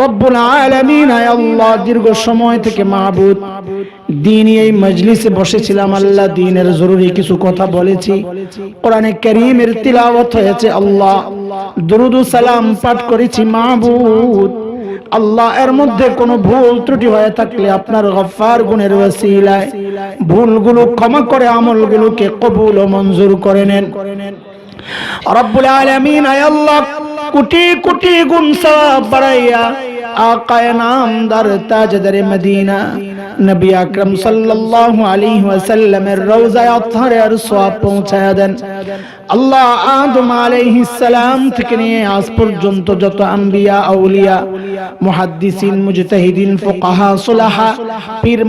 রব্বুল আলামিন আল্লাহ, দীর্ঘ সময় থেকে মাহবুদ দিনই এই মজলিসে বসেছিলাম, আল্লাহ দিনের জরুরি কিছু কথা বলেছি। কোরআনে কারীমের তিলাওয়াত হয়েছে, আল্লাহ দুরুদ সালাম পাঠ করেছি মাহবুদ আল্লাহ এর মধ্যে কোনো ভুল ত্রুটি হয়ে থাকলে আপনার গফফার গুণের ওসিলায় ভুলগুলো ক্ষমা করে আমলগুলোকে কবুল ও মঞ্জুর করে নেন। রব্বুল আলামিন, আয় আল্লাহ কোটি কোটি গুণ সওয়াব বাড়াইয়া আকায় নামদার তাজদারে মদিনা। নবী আকরাম সাল্লাল্লাহু আলাইহি ওয়াসাল্লামের আর সওয়াব পৌঁছায়া দেন। আল্লাহ আদম আলাইহিস সালাম থেকে নিয়ে আজ পর্যন্ত যত আম্বিয়া, আউলিয়া, মুহাদ্দিসিন, মুজতাহিদিন, ফুকাহা, সুলাহা, পীর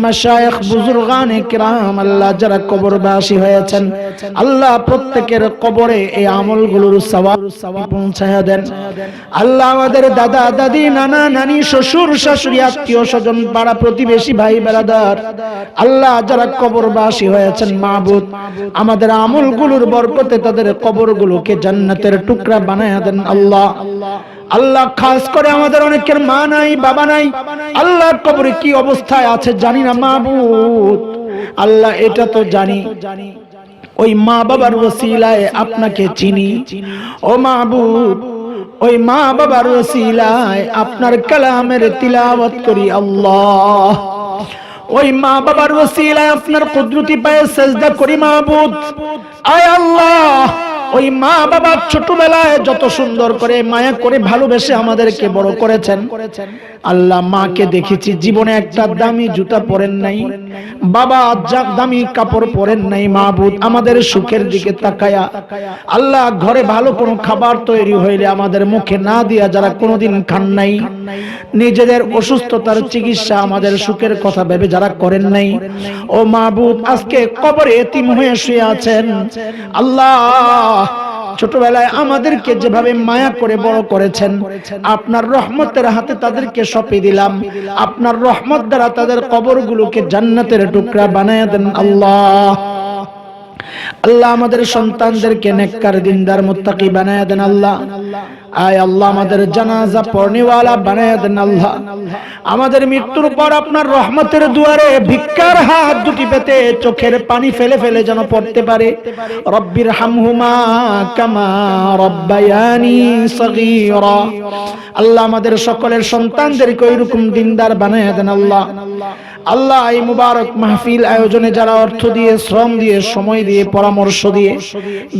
আল্লাহ যারা কবরবাসী হয়েছেন, আল্লাহ প্রত্যেকের কবরে এই আমলগুলোর সওয়াব পৌঁছায়া দেন। আল্লাহ আমাদের দাদা, দাদি, নানা, নানি, শ্বশুর, শাশুড়ি, আত্মীয় স্বজন, পাড়া প্রতিবেশী ভাই বেড়াদার আল্লাহ যারা কবরবাসী হয়েছেন মাহবুদ, আমাদের আমলগুলোর বরকতে তাদের কবরগুলোকে জান্নাতের টুকরা বানায় দেন আল্লাহ। আল্লাহ খাস করে আমাদের অনেকের মা নাই, বাবা নাই। আল্লাহর কবরে কি অবস্থায় আছে জানি না, মাহবুদ। আল্লাহ এটা তো জানি। ওই মা বাবার ওসিলায় আপনাকে চিনি। ও মাহবুব, ওই মা বাবার ওসিলায় আপনার কালামের তিলাওয়াত করি আল্লাহ। ওই মা বাবার ওসিলায় আপনার কুদরতি পায়ে সেজদা করি মাহবুদ আয় আল্লাহ! ওই মা বাবা ছোটবেলায় যত সুন্দর করে মায়া করে ভালোবেসে আমাদেরকে বড় করেছেন, আল্লাহ মাকে দেখেছি, জীবনে একটা দামি জুতা পরেন নাই, বাবা দামি কাপড় পরেন নাই, মাহবুদ আমাদের সুখের দিকে তাকায়া, আল্লাহ ঘরে ভালো কোনো খাবার তৈরি হইলে আমাদের মুখে না দিয়া যারা কোনোদিন খান নাই, নিজেদের অসুস্থতার চিকিৎসা আমাদের সুখের কথা ভেবে যারা করেন নাই, ও মাহবুদ আজকে কবরে এতিম হয়ে শুয়ে আছেন, আল্লাহ ছোটবেলায় আমাদেরকে যেভাবে মায়া করে বড় করেছেন, আপনার রহমতের হাতে তাদেরকে সঁপে দিলাম। আপনার রহমত দ্বারা তাদের কবরগুলোকে জান্নাতের টুকরা বানায় দেন আল্লাহ। আল্লাহ আমাদের সন্তানদেরকে নেককার, দিনদার, মুত্তাকি বানায় দেন আল্লাহ। আয় আল্লাহ, আমাদের জানাজা পড়নেওয়ালা বানায় দেন আল্লাহ। আমাদের মৃত্যুর পর আপনার রহমতের দুয়ারে ভিক্ষার হাত দুটি পেতে চোখের পানি ফেলে ফেলে যেন পড়তে পারে। রব্বির হামহুমা কামা রব্বায়ানি সগীরা। আল্লাহ আমাদের সকলের সন্তানদেরকে ওইরকম দিনদার বানায় দেন আল্লাহ। আল্লাহ এই মুবারক মাহফিল আয়োজনে যারা অর্থ দিয়ে, শ্রম দিয়ে, সময় দিয়ে, পরামর্শ দিয়ে,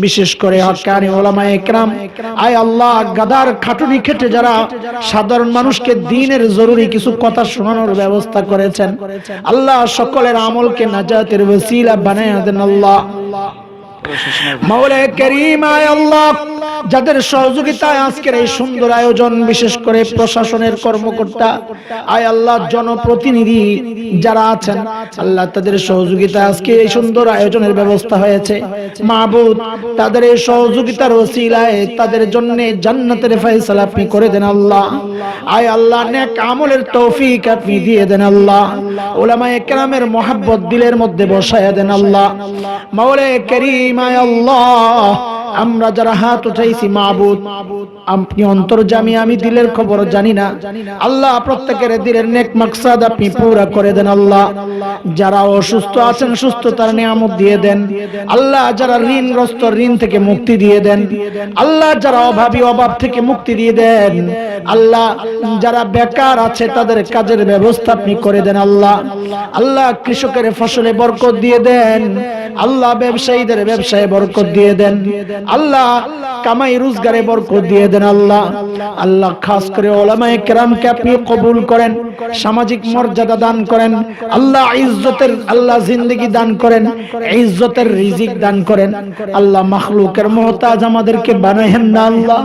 বিশেষ করে হকানি ওলামা একরাম আয় আল্লাহ গাদার খাটুনি খেটে যারা সাধারণ মানুষকে দিনের জরুরি কিছু কথা শোনানোর ব্যবস্থা করেছেন, আল্লাহ সকলের আমলকে নাজাতের বানায় আল্লাহ। মাওলা করিম আয় আল্লাহ। যাদের সহযোগিতায় আজকের এই সুন্দর আয়োজন, বিশেষ করে প্রশাসনের কর্মকর্তা, আয় আল্লাহ জনপ্রতিনিধি যারা আছেন, আল্লাহ তাদের সহযোগিতায় আজকে এই সুন্দর আয়োজনের ব্যবস্থা হয়েছে। মাহবুদ, তাদের এই সহযোগিতার ওসিলায় তাদের জন্য জান্নাতের ফয়সালা আপনি করে দেন আল্লাহ। আয় আল্লাহ, নেক আমলের তৌফিক আপনি দিয়ে দেন আল্লাহ। ওলামায়ে কেরামের মহাব্বত দিলের মধ্যে বসায় দেন আল্লাহ। মাওলা করিম, আয় আল্লাহ। আমরা যারা হাত উঠাইছি মাহবুদ আপনি অন্তর্জামী আমি দিলের খবর জানি না। আল্লাহ প্রত্যেকের দিলের নেক মাকসাদ আপনি পুরা করে দেন আল্লাহ। যারা অসুস্থ আছেন, সুস্থতার নিয়ামত দিয়ে দেন। আল্লাহ যারা ঋণগ্রস্ত, ঋণ থেকে মুক্তি দিয়ে দেন। আল্লাহ যারা অভাবী, অভাব থেকে মুক্তি দিয়ে দেন। আল্লাহ যারা বেকার আছে, তাদের কাজের ব্যবস্থা আপনি করে দেন আল্লাহ। আল্লাহ কৃষকের ফসলে বরকত দিয়ে দেন। আল্লাহ ব্যবসায়ীদের ব্যবসায় বরকত দিয়ে দেন। আল্লাহ কামাই রোজগারে বরকত দিয়ে দেন আল্লাহ। আল্লাহ খাস করে ওলামায়ে কেরামকে আপনি কবুল করেন, সামাজিক মর্যাদা দান করেন, আল্লাহ ইজ্জতের, আল্লাহ জিন্দগি দান করেন, ইজ্জতের রিজিক দান করেন। আল্লাহ মাখলুকের মোহতাজ আমাদেরকে বানায়েন না আল্লাহ।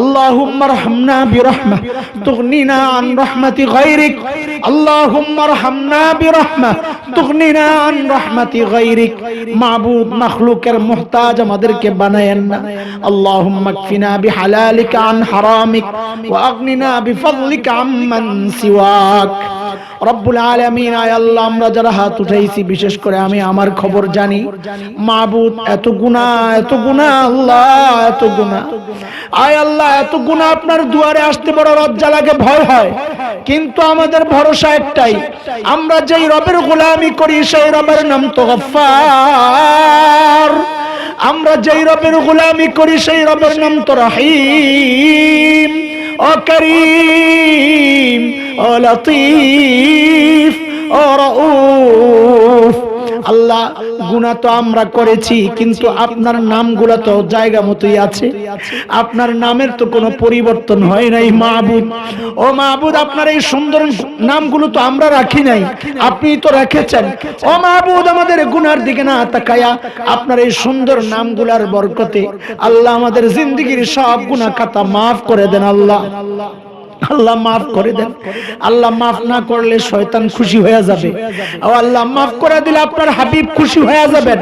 আল্লাহুম্মা রহমনা বিরহমা, তুগনিনা আন রহমতি গায়রিক। আল্লাহুম্মা রহমনা বিরহমা, তুগনিনা আন রহমতি গায়রিক। মাবুদ মাখলুকের মুহতাজ আমাদেরকে বানায়েন না আল্লাহুম্মা কফিনা বিহালালিকা আন হারামিক ওয়া আগনিনা বিফadlিকা আম্মান সিওয়াক রব্বুল আলামিন, আয় আল্লাহ, আমরা যারা হাত উঠাইছি, বিশেষ করে আমি আমার খবর জানি। মাবুদ, এত গুনাহ এত গুনাহ, আল্লাহ, এত গুনাহ। আয় আল্লাহ, এত গুনাহ আপনার দুয়ারে আসতে বড় লজ্জা লাগে, ভয় হয়। কিন্তু আমাদের ভরসা একটাই, আমরা যেই রবের গোলামি করি, সেই রবের নাম তো গফফার। আমরা যেই রবের গোলামি করি, সেই রবের নাম তো রহিম। ও করিম ও লতিফ ও রউফ আল্লাহ, গুনাহ তো আমরা করেছি, কিন্তু আপনার নামগুলো তো জায়গা মতোই আছে। আপনার নামের তো কোনো পরিবর্তন হয় নাই মাহবুব ও মাহবুদ, আপনার এই সুন্দর নামগুলো তো আমরা রাখি নাই, আপনি তো রেখেছেন। ও মাহবুদ, আমাদের গুনার দিকে না তাকায়া আপনার এই সুন্দর নামগুলার বরকতে আল্লাহ আমাদের জিন্দগির সব গুনাহ খাতা মাফ করে দেন আল্লাহ আল্লাহ। মাফ করে দেন। আল্লাহ মাফ না করলে শয়তান খুশি হয়ে যাবে। ও আল্লাহ মাফ করে দিলে আপনার হাবিব খুশি হয়ে যাবেন।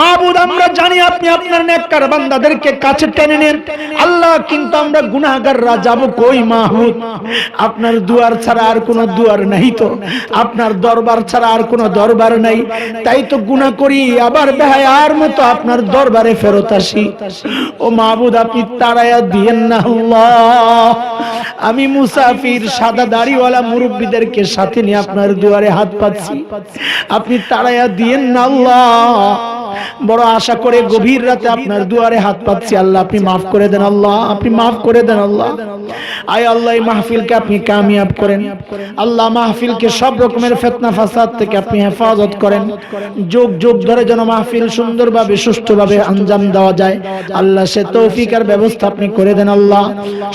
মাহবুদ আমরা জানি আপনি আপনার নেককার বান্দাদেরকে কাছে টেনে নেন। আল্লাহ কিন্তু আমরা গুনাহগাররা যাব কই মাহবুদ আপনার দুয়ার ছাড়া আর কোনো দুয়ার নাই তো। আপনার দরবার ছাড়া আর কোনো দরবার নাই। তাই তো গুনাহ করি আবার বেহায়ার মতো আপনার দরবারে ফেরত আসি। ও মাহবুদ আপনি তাড়াইয়া দিয়েন না আল্লাহ। আমি মুসাফির সাদা দাড়িওয়ালা মুরব্বীদেরকে সাথে নিয়ে আপনার দুয়ারে হাত পাচ্ছি আপনি তাড়াইয়া দিয়েন না আল্লাহ। বড় আশা করে গভীর রাতে আপনার দুয়ারে হাত পাচ্ছি আল্লাহ, আপনি মাফ করে দেন আল্লাহ, আপনি মাফ করে দেন আল্লাহ। আয় আল্লাহ, এই মাহফিলকে আপনি কামিয়াব করেন। আল্লাহ, মাহফিলকে সব রকমের ফেতনা ফাসাদ থেকে আপনি হেফাজত করেন। যোগ যোগ ধরে যেন মাহফিল সুন্দরভাবে, সুষ্ঠুভাবে আঞ্জাম দেওয়া যায়। আল্লাহ, সে তৌফিকার ব্যবস্থা আপনি করে দেন আল্লাহ।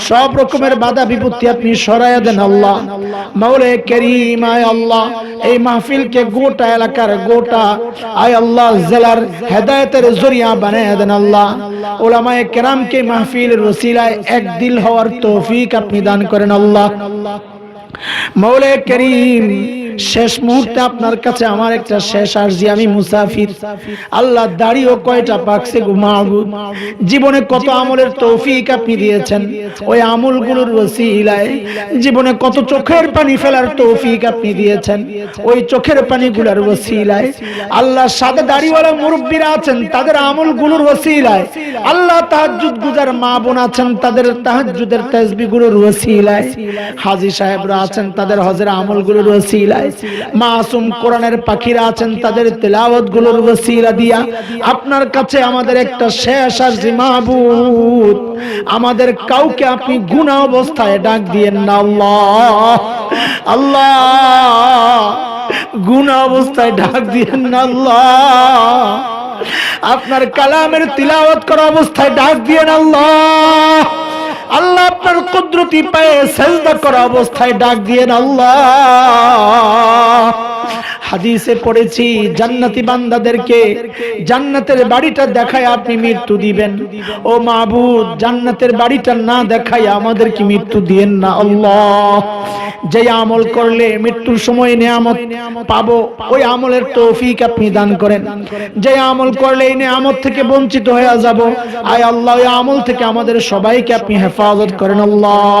সব রকমের বাধা বিপত্তি আপনি সরাইয়া দেন আল্লাহ। মাওলে করিম, আয় আল্লাহ। এই মাহফিলকে গোটা এলাকার গোটা, আয় আল্লাহ, জেলার হেদায়েতের জরিয়া বানায় দেন আল্লাহ ওলামায়ে কেরামকে মাহফিলের ওসিলায় এক দিল হওয়ার তৌফিক আপনি দান করেন আল্লাহ মৌলে করিম শেষ মুহূর্তে আপনার কাছে আমার একটা শেষ আরজি, আমি মুসাফির। আল্লাহ দাড়িও কয়টা পাকছে মাহবুব। জীবনে কত আমলের তৌফিক আপনি দিয়েছেন। ওই আমলগুলোর ওসিলায় জীবনে কত চোখের পানি ফেলার তৌফিক আপনি দিয়েছেন। ওই চোখের পানিগুলোর ওসিলায় আল্লাহ সাদা দাড়িওয়ালা মুরব্বীরা আছেন, তাদের আমলগুলোর ওসিলায় আল্লাহ তাহাজ্জুদ গুজার মা বোন আছেন, তাদের তাহাজ্জুদের তাসবিহগুলোর ওসিলায়। হাজী সাহেবরা আছেন, তাদের হজের আমলগুলোর ওসিলায়। মাসুম কোরআনের পাখিরা আছেন, তাদের তেলাওয়াতগুলোর ওসিলা দিয়া আপনার কাছে আমাদের একটা শেষ আর মাহবুব আমাদের কাউকে আপনি গুনাহ অবস্থায় ডাক দিয়েন না, আল্লাহ। আল্লাহ। গুনাহ অবস্থায় ডাক দিয়েন না, আল্লাহ। আপনার কালামের তিলাওয়াত করা অবস্থায় ডাক দিয়েন, আল্লাহ। আল্লাহ আপনার কুদরতি পায়ে সেজদা করা অবস্থায় ডাক দিয়ে আল্লাহ। হাদিসে পড়েছি, জান্নাতি বান্দাদেরকে জান্নাতের বাড়িটা দেখায় আপনি মৃত্যু দিবেন। ও মাহবুদ জান্নাতের বাড়িটা না দেখায় আমাদের কি মৃত্যু দিয়েন না আল্লাহ। যে আমল করলে মৃত্যুর সময় নিয়ামত পাবো, ওই আমলের তৌফিক আপনি দান করেন। যে আমল করলে এই নিয়ামত থেকে বঞ্চিত হয়ে যাব, আয় আল্লাহ, ওই আমল থেকে আমাদের সবাইকে আপনি হেফাজত করেন আল্লাহ।